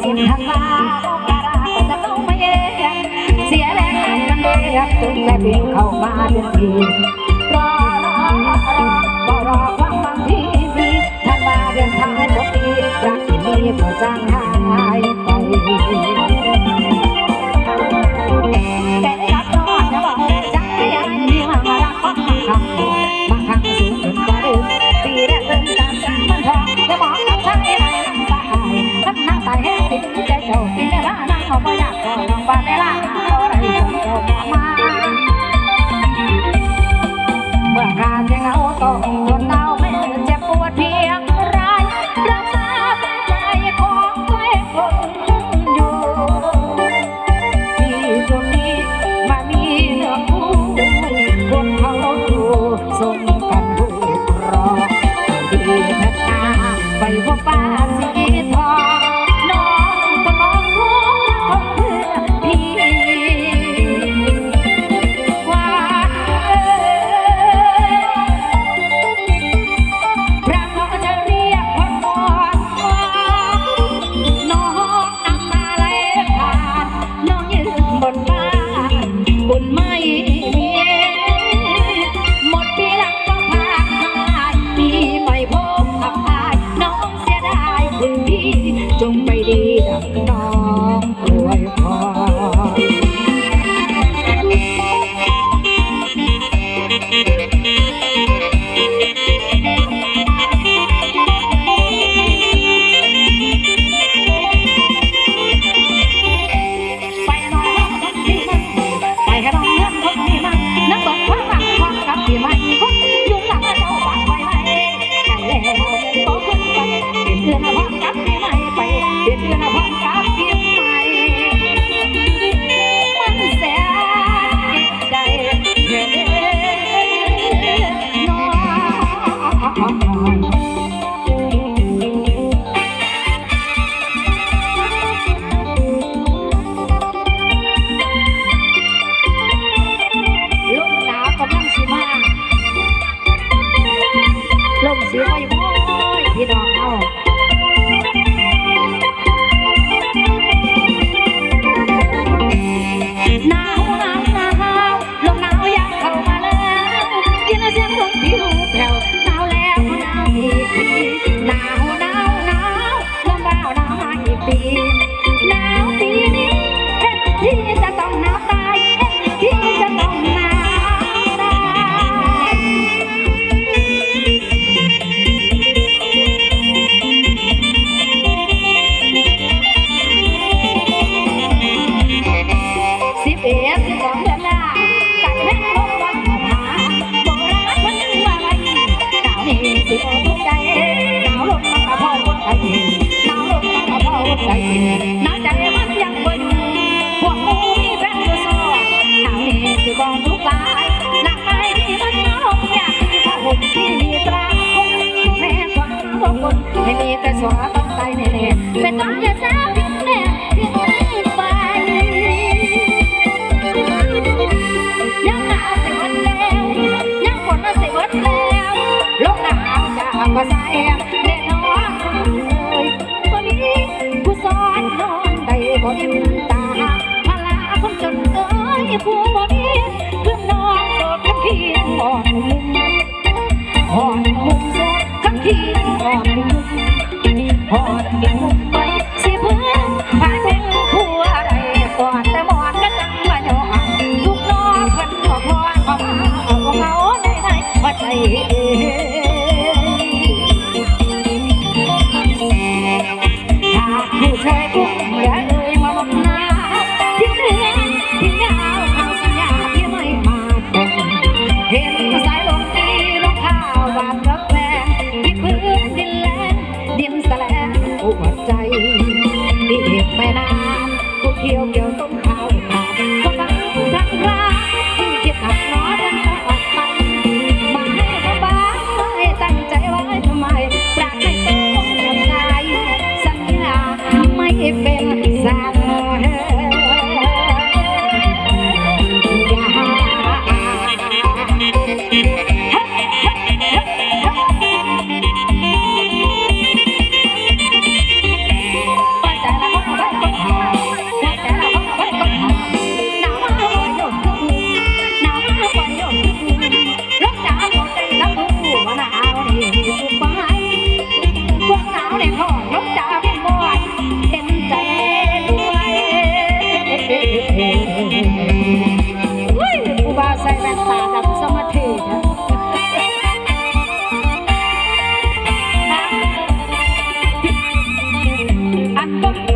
เสียทางฟ้าต้องการาจะต้องมาแย่งเสียแรงกันเลยครับจนแม่เพีงเข้ามาทันทีรอรอรอรอรอความบางทีมีท่านมาเดินทางทุกปีรักที่มีเพื่อจ้าง দেখো Thank you. เกี่ยวเกี่ยวต้มขา Thank you.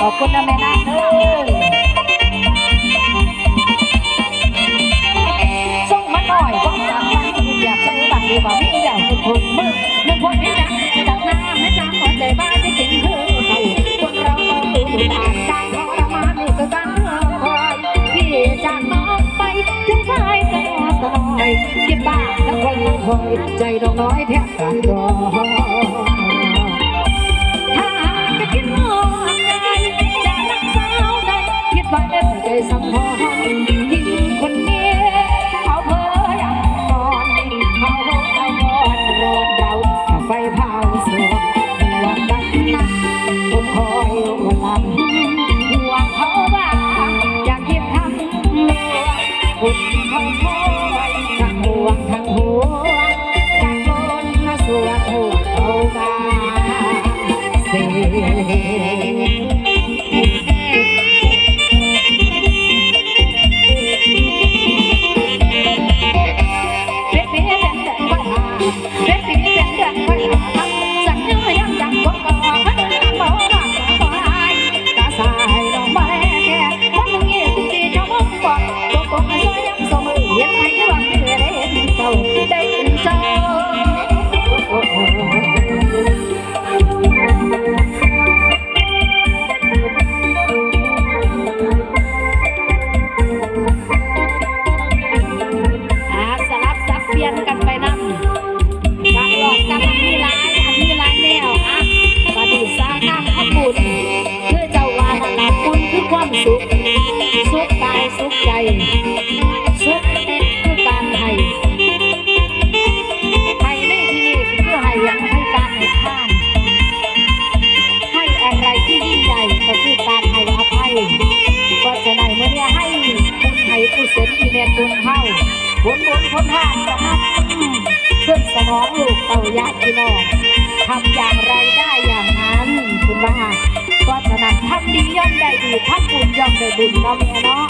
ขอบคุณนะแม่นาคเด้อส่งมาหน่อยว่าจังมันอยากใส่บัตรดีกว่าไม่อยากทุกคนมึงนึกว่าพี่จังตักน้ำให้จังหัวใจบ้าที่กินเธอเขาคนเราต้องดูดูผ่นการทรมานนี่ก็จังเลยพี่จากน้องไปถึงยใจอ่อนใจเก็บบ้าแล้วคนคอยใจดอกน้อยแทบขาดรอ เพื่อสมองลูกเต่าญาติพี่น้องทำอย่างไรได้อย่างนั้นคุณว่าก็ฉะนั้นทำดีย่อมได้ดีทำบุญย่อมได้บุญเนาะแม่เนาะ